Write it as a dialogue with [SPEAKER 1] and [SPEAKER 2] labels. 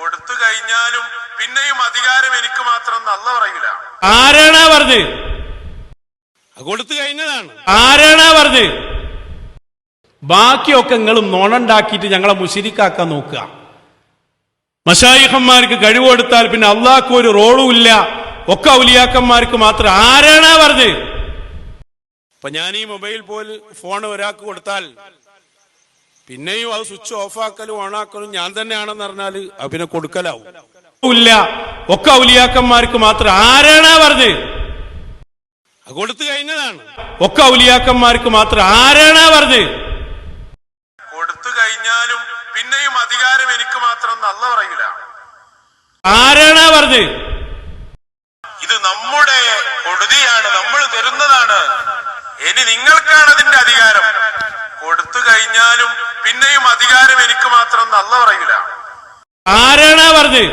[SPEAKER 1] കൊടുത്തു കഴിഞ്ഞാലും പിന്നെയും അധികാരം എനിക്ക് മാത്രം നല്ല പറയില്ല
[SPEAKER 2] ആരാണാ പറഞ്ഞ്?
[SPEAKER 3] കൊടുത്തു കഴിഞ്ഞതാണ്.
[SPEAKER 2] ആരാണാ പറഞ്ഞ്? ബാക്കിയൊക്കെ നിങ്ങൾ നോണുണ്ടാക്കിയിട്ട് ഞങ്ങളെ മുശിരിക്കാക്കാൻ നോക്കുക. മഷായിഹന്മാർക്ക് കഴിവ് കൊടുത്താൽ പിന്നെ അള്ളാഹ്ക്ക് ഒരു റോളും ഇല്ല. ഒക്കെ ഔലിയാക്കന്മാർക്ക് മാത്രം. ആരാണാ പറഞ്ഞ്?
[SPEAKER 3] ഇപ്പൊ ഞാൻ ഈ മൊബൈൽ പോലെ ഫോൺ ഒരാൾക്ക് കൊടുത്താൽ പിന്നെയും അത് സ്വിച്ച് ഓഫ് ആക്കലും ഓൺ ആക്കലും ഞാൻ തന്നെയാണെന്ന് പറഞ്ഞാൽ അത് പിന്നെ കൊടുക്കലാവും.
[SPEAKER 2] ഇല്ല. ഒക്കെ ഔലിയാക്കന്മാർക്ക് മാത്രം. ആരാണാ പറഞ്ഞ്?
[SPEAKER 3] കൊടുത്തു കഴിഞ്ഞതാണ്.
[SPEAKER 2] ഒക്കെ ഔലിയാക്കന്മാർക്ക് മാത്രം. ആരാണാ പറഞ്ഞ്?
[SPEAKER 1] കൊടുത്തു കഴിഞ്ഞാലും പിന്നെയും അധികാരം എനിക്ക് മാത്രം നല്ല പറയില്ല.
[SPEAKER 2] ആരാണാ പറഞ്ഞ്?
[SPEAKER 1] ഇത് നമ്മുടെ കൊടുതിയാണ്. നമ്മൾ തരുന്നതാണ്. ഇനി നിങ്ങൾക്കാണ് അതിന്റെ അധികാരം. അധികാരം എനിക്ക് മാത്രം അല്ല പറയൂല
[SPEAKER 2] ആരാണാ പറഞ്ഞ്